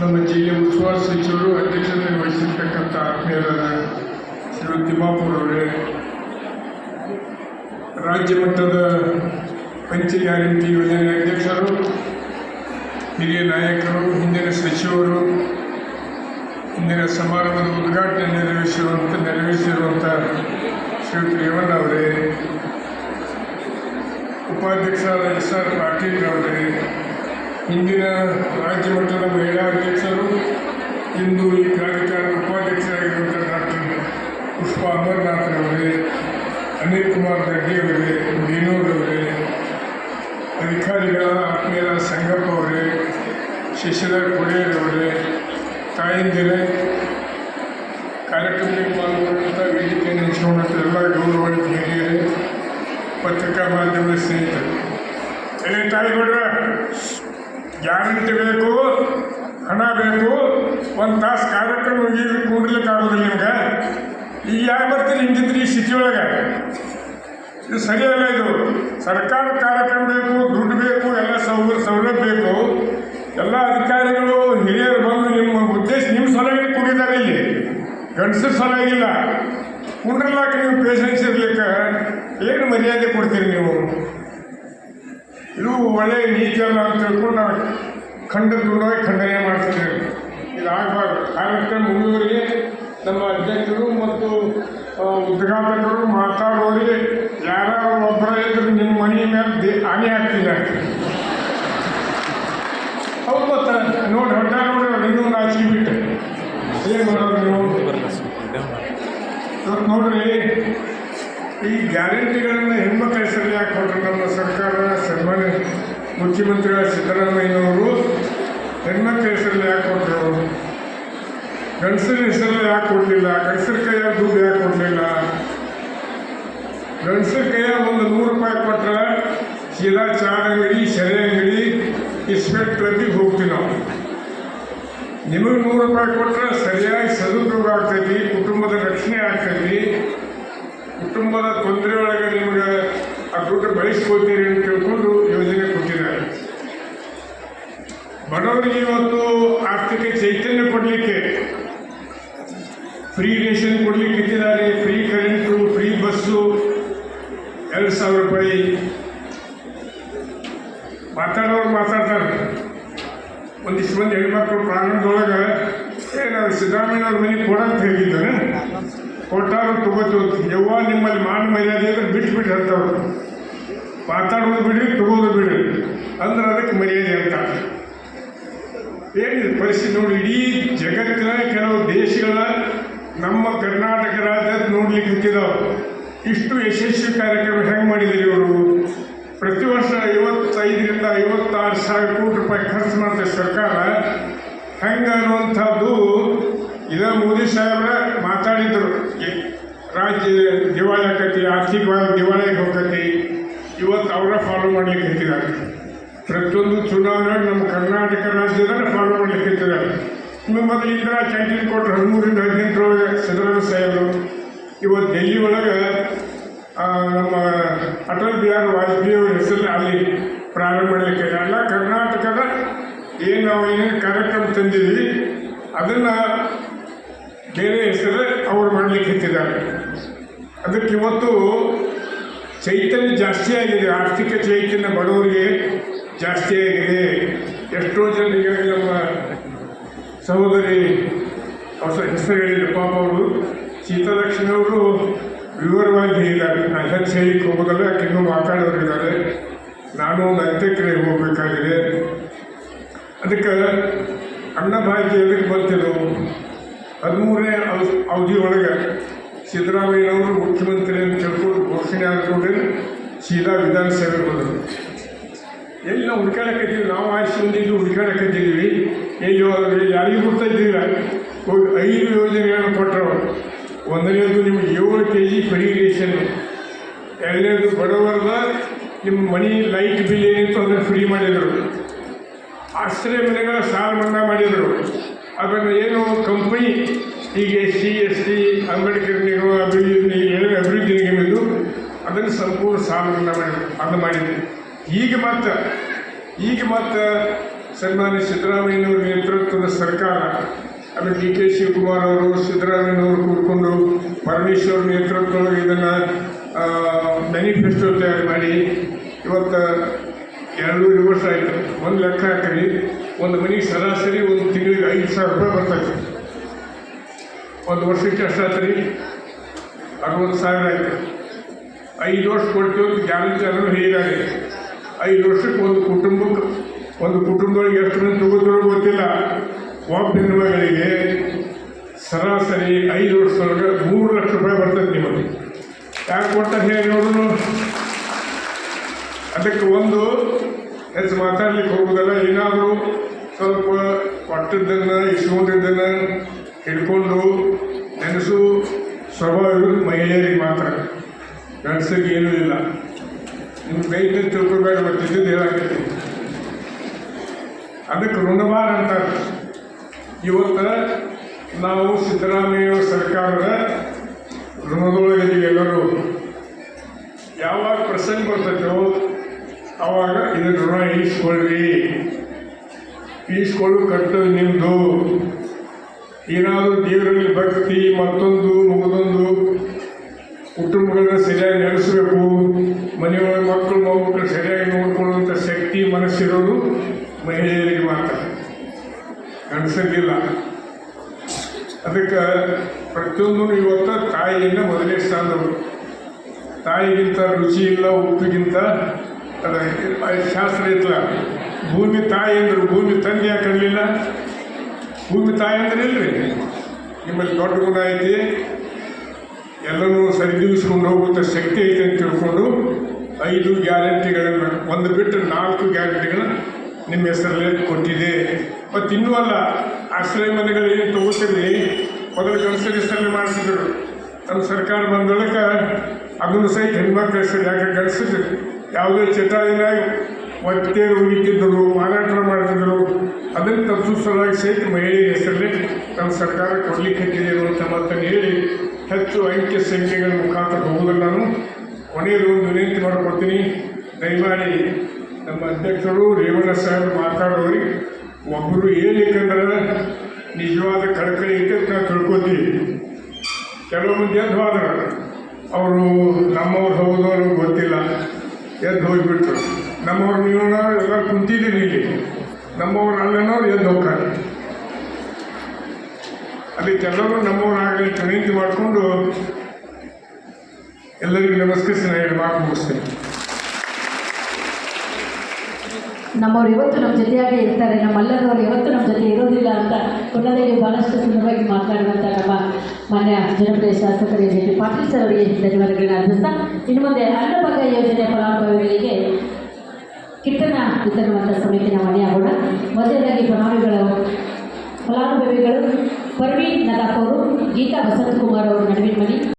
ನಮ್ಮ ಜಿಲ್ಲೆ ಉಸ್ತುವಾರಿ ಸಚಿವರು ಅಧ್ಯಕ್ಷತೆ ವಹಿಸಿರ್ತಕ್ಕಂಥ ಆತ್ಮೀಯರಾದ ಶ್ರೀ ತಿಮ್ಮಾಪುರ ಅವರೇ, ರಾಜ್ಯ ಮಟ್ಟದ ಪಂಚ ಗ್ಯಾರಂಟಿ ಯೋಜನೆ ಅಧ್ಯಕ್ಷರು, ಹಿರಿಯ ನಾಯಕರು, ಹಿಂದಿನ ಸಚಿವರು, ಇಂದಿನ ಸಮಾರಂಭದ ಉದ್ಘಾಟನೆ ನೆರವೇರಿಸಿರುವಂಥ ನೆರವೇರಿಸಿರುವಂಥ ಶ್ರೀಮತಿ ರೇವಣ್ಣ ಅವರೇ, ಉಪಾಧ್ಯಕ್ಷರಾದ ಎಸ್ ಆರ್ ಪಾಟೀಲ್ ಅವರೇ ಹಿಂದಿನ ರಾಜ್ಯ ಮಟ್ಟದ ಮಹಿಳಾ ಅಧ್ಯಕ್ಷರು ಇಂದು ಈ ಕಾರ್ಯಕ್ರಮದ ಉಪಾಧ್ಯಕ್ಷರಾಗಿರುವಂಥ ಡಾಕ್ಟರ್ ಪುಷ್ಪ ಅಮರನಾಥ್ ಅವರೇ ಅನಿಲ್ ಕುಮಾರ್ ರೆಡ್ಡಿ ಅವರೇ ವಿನೋದ್ ಅವರೇ ಅಧಿಕಾರಿಗಳ ಆತ್ಮೀಯರ ಸಂಗಪ್ಪ ಅವರೇ ಶಶಿಧರ್ ಕೊಡಿಯರ್ ಅವರೇ ತಾಯಂದಿರೇ ಕಾರ್ಯಕ್ರಮದಲ್ಲಿ ಪಾಲ್ಗೊಂಡಂಥ ವೇದಿಕೆಯನ್ನು ಹಂಚಿಕೊಂಡಂಥ ಎಲ್ಲ ಗೌರವಾನ್ವಿತ ಹಿರಿಯರೇ ಪತ್ರಿಕಾ ಮಾಧ್ಯಮದ ಸ್ನೇಹಿತರು ಏ ತಾಯಿಗೌಡ್ರ ಗ್ಯಾರಂಟಿ ಬೇಕು ಹಣ ಬೇಕು, ಒಂದು ತಾಸು ಕಾರ್ಯಕ್ರಮ ಮುಗಿದು ಕೂಡ್ಲಿಕ್ಕೆ ಆಗೋದಿಲ್ಲ ನಿಮ್ಗೆ. ಈಗ ಯಾಕೆ ಬರ್ತೀರಿ ಹಿಂಗಿದ್ರಿ ಈ ಸ್ಥಿತಿ ಒಳಗೆ? ಇದು ಸರಿಯಲ್ಲ ಇದು. ಸರ್ಕಾರ ಕಾರ್ಯಕ್ರಮ ಬೇಕು, ದುಡ್ಡು ಬೇಕು, ಎಲ್ಲ ಸೌಲಭ್ಯ ಸೌಲಭ್ಯ ಬೇಕು. ಎಲ್ಲ ಅಧಿಕಾರಿಗಳು, ಹಿರಿಯರು ಬಂದು ನಿಮ್ಮ ಉದ್ದೇಶ, ನಿಮ್ಮ ಸಲಹೆ ಕೂಡಿದ್ದಾರೆ ಇಲ್ಲಿ. ಗಂಡಸರ ಸಲುವಾಗಿಲ್ಲ ಕುಂಡ್ರಲಾಕ ನೀವು ಪೇಷನ್ಸ್ ಇರ್ಲಿಕ್ಕೆ ಏನು ಮರ್ಯಾದೆ ಕೊಡ್ತೀರಿ ನೀವು? ಇದು ಒಳ್ಳೆಯ ನೀತಿ ಅಲ್ಲ ಅಂತ ತಿಳ್ಕೊಂಡು ನಾವು ಖಂಡ ತುಂಡವಾಗಿ ಖಂಡನೆ ಇದು ಆಗಬಾರ್ದು. ಕಾರ್ಯಕ್ರಮ ಮುಗಿದವರಿಗೆ ನಮ್ಮ ಅಧ್ಯಕ್ಷರು ಮತ್ತು ಉದ್ಘಾಟಕರು ಮಾತಾಡೋರಿಗೆ ಯಾರು ಒಬ್ಬರ ಇದ್ರೆ ನಿಮ್ಮ ಮನೆ ಮೇಲೆ ಹಾನಿ ಆಗ್ತಿಲ್ಲ ಅವ್ರು ಬರ್ತಾರೆ. ನೋಡಿ ಹೊಟ್ಟ ನೋಡಿ ಇನ್ನೊಂದು ಆಚೆ ಬಿಟ್ಟೆ. ಏನು ಮಾಡೋದು ನೀವು? ನೋಡ್ರಿ. ಈ ಗ್ಯಾರಂಟಿಗಳನ್ನು ಹೆಣ್ಮಕ್ಳ ಯಾಕೆ ಕೊಟ್ಟರು ನಮ್ಮ ಸರ್ಕಾರ ಸನ್ಮಾನ್ಯ ಮುಖ್ಯಮಂತ್ರಿಗಳ ಸಿದ್ದರಾಮಯ್ಯನವರು ಹೆಣ್ಮಕ್ಳ ಹೆಸರಲ್ಲಿ ಯಾಕೆ ಕೊಟ್ಟರು ಗಂಡಸರ ಹೆಸರಲ್ಲಿ ಯಾಕೆ ಕೊಡಲಿಲ್ಲ ಗಂಡಸರ ಕೈಯಾಗ ದುಡ್ಡು ಯಾಕೆ ಕೊಡಲಿಲ್ಲ ಗಂಡಸರ ಕೈಯಾಗ ಒಂದು ನೂರು ರೂಪಾಯಿ ಕೊಟ್ಟರೆ ಶಿಲಾ ಚಾರ ಅಂಗಡಿ, ಸೆರೆ ಅಂಗಡಿ, ಇಸ್ಪೆಟ್ ಹೋಗ್ತೀವಿ ನಾವು. ನಿಮಗೆ ನೂರು ರೂಪಾಯಿ ಕೊಟ್ಟರೆ ಸರಿಯಾಗಿ ಸದುಪಯೋಗ ಆಗ್ತೈತಿ, ಕುಟುಂಬದ ರಕ್ಷಣೆ ಆಗ್ತೈತಿ. ಕುಟುಂಬದ ತೊಂದರೆ ಒಳಗೆ ನಿಮಗೆ ಆ ದುಡ್ಡು ಬಳಸ್ಕೊಳ್ತೀರಿ ಅಂತ ತಿಳ್ಕೊಂಡು ಯೋಜನೆ ಕೊಟ್ಟಿದ್ದಾರೆ ಬಡವರಿಗೆ ಇವತ್ತು ಆರ್ಥಿಕ ಚೈತನ್ಯ ಕೊಡಲಿಕ್ಕೆ ಫ್ರೀ ರೇಷನ್ ಕೊಡ್ಲಿಕ್ಕೆ ಇಟ್ಟಿದ್ದಾರೆ ಫ್ರೀ ಕರೆಂಟು ಫ್ರೀ ಬಸ್ಸು ಎರಡು ರೂಪಾಯಿ ಮಾತಾಡೋರು ಮಾತಾಡ್ತಾರೆ. ಒಂದಿಷ್ಟು ಮಂದಿ ಹೆಣ್ಮಕ್ಳು ಪ್ರಾಂಗಣದೊಳಗೆ ಏ ನಾವು ಸಿದ್ದರಾಮಯ್ಯವ್ರ ಮನೆ ಕೊಡಂತ ಹೇಳಿದ್ದಾನೆ ಕೊಟ್ಟಾರು ತಗೋತೀವಿ ಯವ್ವ, ನಿಮ್ಮಲ್ಲಿ ಮಾನ ಮರ್ಯಾದೆ ಅಂದ್ರೆ ಬಿಟ್ಟು ಬಿಟ್ಟು ಹೇಳ್ತಾವ್ರು ಮಾತಾಡೋದು ಬಿಡಿ ತಗೋದು ಬಿಡಿ ಅಂದ್ರೆ ಅದಕ್ಕೆ ಮರ್ಯಾದೆ ಅಂತ. ಏನಿದೆ ಪರಿಸ್ಥಿತಿ ನೋಡಿ, ಇಡೀ ಜಗತ್ತಿನ ಕೆಲವು ದೇಶಗಳ ನಮ್ಮ ಕರ್ನಾಟಕ ರಾಜ್ಯ ನೋಡ್ಲಿಕ್ಕೆ ಹತ್ತಿದಾವೆ ಇಷ್ಟು ಯಶಸ್ವಿ ಕಾರ್ಯಕ್ರಮ ಹೆಂಗೆ ಮಾಡಿದಿರಿ ಇವರು? ಪ್ರತಿ ವರ್ಷ ಐವತ್ತೈದರಿಂದ ಐವತ್ತಾರು ಸಾವಿರ ಕೋಟಿ ರೂಪಾಯಿ ಖರ್ಚು ಮಾಡ್ತಾರೆ ಸರ್ಕಾರ. ಹೆಂಗೆ ಅನ್ನುವಂಥದ್ದು ಇದ ಮೋದಿ ಸಾಹೇಬ್ರ ಮಾತಾಡಿದ್ರು. ರಾಜ್ಯ ದಿವಾಳಿ ಆಕತಿ ಆರ್ಥಿಕವಾಗಿ ದಿವಾಳಿಗೆ ಹೋಗತಿ ಇವತ್ತು ಅವರ ಫಾಲೋ ಮಾಡ್ಲಿಕ್ಕೆ ಹತ್ತಿದ್ದಾರೆ ಪ್ರತಿಯೊಂದು ಚುನಾವಣೆ ನಮ್ಮ ಕರ್ನಾಟಕ ರಾಜ್ಯದಲ್ಲಿ ಫಾಲೋ ಮಾಡ್ಲಿಕ್ಕೆ ಹತ್ತಿದ್ದಾರೆ ಇನ್ನು ಮೊದಲು ಇಂದಿರಾ ಕ್ಯಾಂಟೀನ್ ಕೊಟ್ಟರು ಹದಿಮೂರಿಂದ ಹದಿನೆಂಟರೊಳಗೆ ಸಿದ್ದರಾಮಯ್ಯ ಸಾಹೇಬರು. ಇವತ್ತು ಡೆಲ್ಲಿ ಒಳಗೆ ನಮ್ಮ ಅಟಲ್ ಬಿಹಾರಿ ವಾಜಪೇಯಿ ಅವ್ರ ಹೆಸರಲ್ಲಿ ಅಲ್ಲಿ ಪ್ರಾರಂಭ ಮಾಡಲಿಕ್ಕೆ ಎಲ್ಲ ಕರ್ನಾಟಕದ ಏನು ನಾವು ಏನೇನು ಕಾರ್ಯಕ್ರಮ ತಂದಿದ್ವಿ ಅದನ್ನು ಬೇರೆ ಹೆಸರು ಅವ್ರು ಮಾಡಲಿಕ್ಕೆ ಇಟ್ಟಿದ್ದಾರೆ. ಅದಕ್ಕೆ ಇವತ್ತು ಚೈತನ್ಯ ಜಾಸ್ತಿ ಆಗಿದೆ. ಆರ್ಥಿಕ ಚೈತನ್ಯ ಬಡವರಿಗೆ ಜಾಸ್ತಿ ಆಗಿದೆ. ಎಷ್ಟೋ ಜನರಿಗೆ ನಮ್ಮ ಸಹೋದರಿ ಹೊಸ ಹೆಸರು ಹೇಳಿದ್ರು ಪಾಪ ಅವರು. ಸೀತಾಲಕ್ಷ್ಮಿ ಅವರು ವಿವರವಾಗಿ ಹೇಳಿದ್ದಾರೆ. ನಾನು ಹೆಚ್ಚು ಹೇಳಿಕ್ಕೆ ಹೋಗೋದಲ್ಲ ಯಾಕೆಂದು ಮಾತಾಡೋರಿದ್ದಾರೆ ನಾನು ಒಂದು ಅಂತ್ಯಕ್ರಿಯೆಗೆ ಹೋಗಬೇಕಾಗಿದೆ. ಅದಕ್ಕೆ ಅನ್ನಭಾಗ್ಯ ಎದಕ್ಕೆ ಬರ್ತಿದ್ದವು ಹದಿಮೂರನೇ ಅವಧಿಯೊಳಗೆ ಸಿದ್ದರಾಮಯ್ಯನವರು ಮುಖ್ಯಮಂತ್ರಿ ಅಂತ ತಿಳ್ಕೊಂಡು ಘೋಷಣೆ ಆದ್ರೂ ಸೀದಾ ವಿಧಾನಸಭೆ ಬಂದರು. ಎಲ್ಲಿ ನಾವು ಹುಡ್ಕಾಡಕತ್ತೀವಿ, ನಾವು ಆಯ್ಸಿ ಬಂದಿದ್ದು ಹುಡ್ಕಾಡಕತ್ತಿದ್ದೀವಿ ಎಲ್ಲಿ ಯಾರಿಗೂ ಗೊತ್ತಾ ಇದ್ದಿಲ್ಲ ಹೋಗಿ ಐದು ಯೋಜನೆಗಳನ್ನು ಕೊಟ್ಟರು ಒಂದನೇದು ನಿಮ್ಗೆ ಏಳು ಕೆ ಜಿ ಫ್ರೀಗೇಷನ್ ಎರಡನೇದು ಬಡವರದ ನಿಮ್ಮ ಮನಿ ಲೈಟ್ ಬಿಲ್ ಏನಿತ್ತು ಅದನ್ನು ಫ್ರೀ ಮಾಡಿದರು. ಆಶ್ರಯ ಮನೆಗಳ ಸಾಲ ಮನ್ನಾ ಮಾಡಿದರು. ಅದನ್ನು ಏನು ಕಂಪನಿ ಈಗ S C S T Ambedkar ನಿಗಮ ಅಭಿವೃದ್ಧಿ ಅಭಿವೃದ್ಧಿ ನಿಗಮ ಇದು ಅದನ್ನು ಸಂಪೂರ್ಣ ಸಾಲ ಮನ್ನಾ ಮಾಡಿದರು ಅದು ಮಾಡಿದೆ ಈಗ ಮತ್ತೆ ಈಗ ಮತ್ತೆ ಸನ್ಮಾನ್ಯ ಸಿದ್ದರಾಮಯ್ಯನವರ ನೇತೃತ್ವದ ಸರ್ಕಾರ ಅದು ಡಿ ಕೆ ಶಿವಕುಮಾರ್ ಅವರು, ಸಿದ್ದರಾಮಯ್ಯನವರು ಕೂತ್ಕೊಂಡು ಪರಮೇಶ್ವರ್ ನೇತೃತ್ವದೊಳಗೆ ಇದನ್ನು ಮ್ಯಾನಿಫೆಸ್ಟೋ ತಯಾರು ಮಾಡಿ, ಇವತ್ತು ಎರಡೂವರೆ ವರ್ಷ ಆಯಿತು. ಒಂದು ಲೆಕ್ಕ ಹಾಕಿ ಒಂದು ಮನೆಗೆ ಸರಾಸರಿ ಒಂದು ತಿಂಗಳಿಗೆ ಐದು ಸಾವಿರ ರೂಪಾಯಿ ಬರ್ತೈತೆ ಒಂದು ವರ್ಷಕ್ಕೆ ಎಷ್ಟಾಗ್ತದೆ ಅರವತ್ತು ಸಾವಿರ ಆಯಿತು. ಐದು ವರ್ಷ ಕೊಡ್ತೀವಿ ಗ್ಯಾರಂಟಿ ಅನ್ನೋದು ಐದು ವರ್ಷಕ್ಕೆ ಒಂದು ಕುಟುಂಬಕ್ಕೆ, ಒಂದು ಕುಟುಂಬದೊಳಗೆ ಎಷ್ಟು ಮಂದಿ ತಗೋತಾರೋ ಗೊತ್ತಿಲ್ಲ. ಹೆಣ್ಮಗಳಿಗೆ ಸರಾಸರಿ ಐದು ವರ್ಷದೊಳಗೆ ಮೂರು ಲಕ್ಷ ರೂಪಾಯಿ ಬರ್ತದೆ ನಿಮಗೆ. ಯಾಕೆ ಕೊಟ್ಟ ಹೇಳಿ ನೋಡೋಣ ಅದಕ್ಕೆ ಒಂದು, ಹೆಚ್ಚು ಮಾತಾಡ್ಲಿಕ್ಕೆ ಹೋಗೋದಲ್ಲ, ಏನಾದರೂ ಸ್ವಲ್ಪ ಕೊಟ್ಟದ್ದನ್ನು ಇಸ್ಕೊಂಡಿದ್ದನ್ನು ಹಿಡ್ಕೊಂಡು ನೆನೆಸು ಸ್ವಭಾವ ಇರೋದು ಮಹಿಳೆಯರಿಗೆ ಮಾತ್ರ. ಗಂಡಸರಿಗೆ ಏನೂ ಇಲ್ಲ. ನಿಮ್ಮ ಕೈಗೆ ತಿಳ್ಕೊಬೇಡ ಬರ್ತಿದ್ದು ಹೇಳಾಕೈತಿ ಅದಕ್ಕೆ ಋಣಭಾರ ಅಂತಾರೆ. ಇವತ್ತು ನಾವು ಸಿದ್ದರಾಮಯ್ಯ ಸರ್ಕಾರದ ಋಣದೊಳಗಿದ್ದೀವಿ ಎಲ್ಲರೂ. ಯಾವಾಗ ಪ್ರಸಂಗ ಬರ್ತೈತೋ ಆವಾಗ ಇದನ್ನು ಋಣ ಈಸ್ಕೊಳ್ರಿ ಈಸ್ಕೊಳ್ಳು ಕರ್ತವ್ಯ ನಿಮ್ಮದು ಏನಾದರೂ ದೇವರಲ್ಲಿ ಭಕ್ತಿ, ಮತ್ತೊಂದು, ಮುಗಿದೊಂದು, ಕುಟುಂಬಗಳನ್ನ ಸರಿಯಾಗಿ ನಡೆಸಬೇಕು ಮನೆಯೊಳಗೆ ಮಕ್ಕಳು ಮೊಮ್ಮಕ್ಕಳು ಸರಿಯಾಗಿ ನೋಡ್ಕೊಳ್ಳುವಂಥ ಶಕ್ತಿ, ಮನಸ್ಸಿರೋದು ಮಾತ್ರ ಗಂಡಸರಿಗಿಲ್ಲ ಅದಕ್ಕೆ ಪ್ರತಿಯೊಂದು ಇವತ್ತು ತಾಯಿಯನ್ನು ಮೊದಲೇ ಸ್ಥಾನದವರು ತಾಯಿಗಿಂತ ರುಚಿ ಇಲ್ಲ ಉಪ್ಪಿಗಿಂತ ಅದ ಶಾಸ್ತ್ರ ಇತ್ತಲ್ಲ, ಭೂಮಿ ತಾಯಿ ಅಂದರು ಭೂಮಿ ತಂದೆ ಯಾಕೆ ಭೂಮಿ ತಾಯಿ ಅಂದ್ರೆ ಇಲ್ರಿ ನಿಮ್ಮಲ್ಲಿ ದೊಡ್ಡ ಗುಣ ಐತಿ, ಎಲ್ಲನೂ ಸರಿದೂಗಿಸ್ಕೊಂಡು ಹೋಗುವಂಥ ಶಕ್ತಿ ಐತೆ ಅಂತ ತಿಳ್ಕೊಂಡು ಐದು ಗ್ಯಾರಂಟಿಗಳನ್ನು, ಒಂದು ಬಿಟ್ಟು ನಾಲ್ಕು ಗ್ಯಾರಂಟಿಗಳನ್ನ ನಿಮ್ಮ ಹೆಸರಲ್ಲೇ ಕೊಟ್ಟಿದೆ. ಮತ್ತು ಇನ್ನೂ ಅಲ್ಲ ಆಶ್ರಯ ಮನೆಗಳು ಏನು ತಗೋತೀವಿ ಮೊದಲು ಗಂಡಸರ ಹೆಸರಲ್ಲಿ ಮಾಡಿಸಿದ್ರು. ನಮ್ಮ ಸರ್ಕಾರ ಬಂದೊಳಕ ಅದನ್ನು ಸಹಿತ ಹೆಣ್ಮಕ್ಳು ಹೆಸರು ಯಾಕೆ ಗಳಿಸಿದ್ರು? ಯಾವುದೇ ಚಟಾಯಿನ ಒತ್ತೆ ಉಳಿತಿದ್ದರು ಮಾರಾಟ ಮಾಡ್ತಿದ್ರು ಅದನ್ನು ತಪ್ಪಿಸಲಾಗಿ ಸಹಿತ ಮಹಿಳೆಯ ಹೆಸರಲ್ಲಿ ನಮ್ಮ ಸರ್ಕಾರ ಕೊಡ್ಲಿಕ್ಕೆ ಅಂತ ಮಾತನ್ನು ಹೇಳಿ ಹೆಚ್ಚು ಅಂಕೆ ಸಂಖ್ಯೆಗಳ ಮುಖಾಂತರ ಹೋಗೋದನ್ನು ನಾನು ಕೊನೆಯದು ಒಂದು ವಿನಂತಿ ಮಾಡಿಕೊಡ್ತೀನಿ ದಯಮಾಡಿ ನಮ್ಮ ಅಧ್ಯಕ್ಷರು ರೇವಣ್ಣ ಸಾಹೇಬ್ ಮಾತಾಡೋರಿಗೆ ಒಬ್ಬರು ಹೇಳಿಕಂದ್ರೆ ನಿಜವಾದ ಕಳಕಳಿ ಅಂತ ನಾವು ತಿಳ್ಕೊತೀವಿ ಕೆಲವು ಮಂದಿ ಎದ್ದು ಅವರು ನಮ್ಮವ್ರು ಹೌದು ಗೊತ್ತಿಲ್ಲ. ಎದ್ದು ಹೋಗಿಬಿಟ್ರು. ನಮ್ಮವ್ರು ನೀವು ಎಲ್ಲ ಕುಂತಿದ್ದೀರಿ ಇಲ್ಲಿ. ನಮ್ಮವ್ರು ಅಲ್ಲನವ್ರು ಎದ್ದು ಹೋಗ್ತಾರೆ. ಅಲ್ಲಿ ಕೆಲವರು ನಮ್ಮವರಾಗಲಿ ವಿನಂತಿ ಮಾಡಿಕೊಂಡು ಎಲ್ಲರಿಗೂ ನಮಸ್ಕರಿಸಿ ನಾನು ಮಾತು ಮುಗಿಸ್ತೇನೆ. ನಮ್ಮವ್ರು ಇವತ್ತು ನಮ್ಮ ಜೊತೆಯಾಗೇ ಇರ್ತಾರೆ, ನಮ್ಮಲ್ಲದವರು ಇವತ್ತು ನಮ್ಮ ಜೊತೆ ಇರೋದಿಲ್ಲ ಅಂತ ಕೊನೆಯಲ್ಲಿ ಬಹಳಷ್ಟು ಸುಂದರವಾಗಿ ಮಾತನಾಡುವಂಥ ನಮ್ಮ ಮಾನ್ಯ ಜನಪ್ರಿಯ ಶಾಸಕರು ಪಿ ಪಾಟೀಲ್ ಸರ್ ಅವರಿಗೆ ಧನ್ಯವಾದಗಳನ್ನ ಅರ್ಪಿಸ್ತಾ, ಇನ್ನು ಮುಂದೆ ಅನ್ನಭಾಗ್ಯ ಯೋಜನೆ ಫಲಾನುಭವಿಗಳಿಗೆ ಕಿಟ್ಟನ ವಿತರಣುವಂಥ ನಾವು ಮನೆಯಾಗೋಣ ಮೊದಲನೇದಾಗಿ ಫಲಾನುಭವಿಗಳು ಫಲಾನುಭವಿಗಳು, ಪರ್ವೀನ್ ನದಾಫ್ ಅವರು ಗೀತಾ ವಸಂತಕುಮಾರ್ ಅವರು ನಡುವಿನ ಮನೆ.